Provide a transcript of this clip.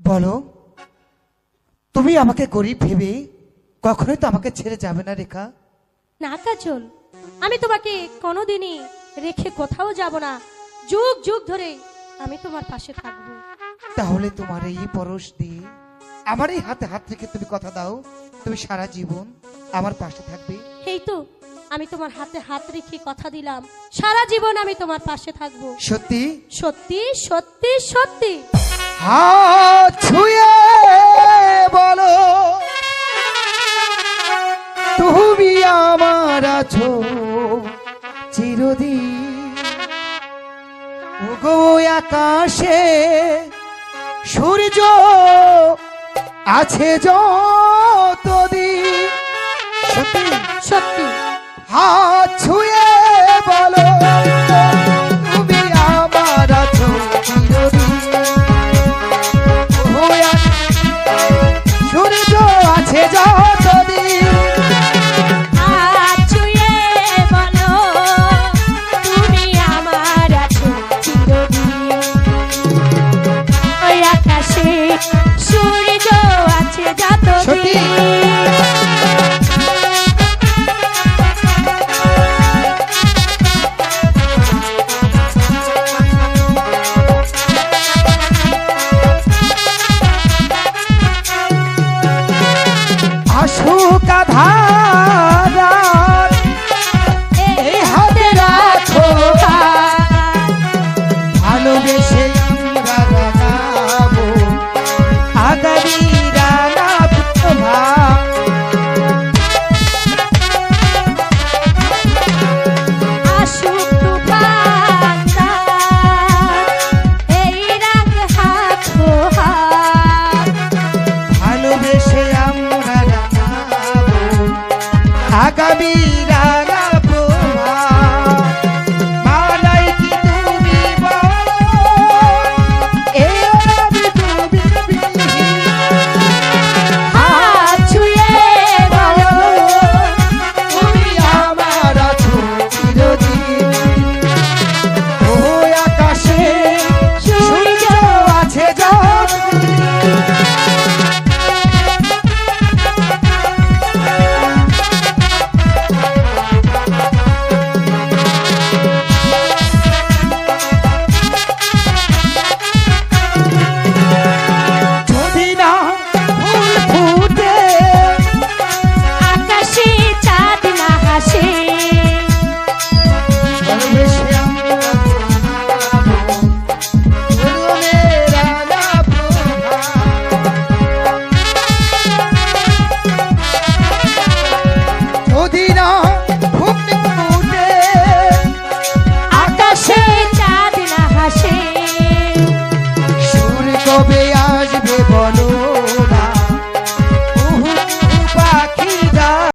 বলো তুমি আমাকে গরিব ভেবে কখনোই তো আমাকে ছেড়ে যাবে না রেখা। না কাজল আমি তোমাকে কোনোদিনই রেখে কোথাও যাব না। যুগ যুগ ধরে আমি তোমার পাশে থাকব। তাহলে তোমার এই পরশ দিয়ে আমার এই হাতে হাত রেখে তুমি কথা দাও তুমি সারা জীবন আমার পাশে থাকবে। এই তো আমি তোমার হাতে হাত রেখে কথা দিলাম। সারা জীবন আমি তোমার পাশে থাকব। সত্যি? সত্যি সত্যি সত্যি। হাত ছুঁয়ে বলো তুমি আমার আছো চিরদিন। আকাশে সূর্য আছে যতদিন। সত্যি সত্যি। হাত ছুঁয়ে much. ঢাকা কবে আসবে বলো?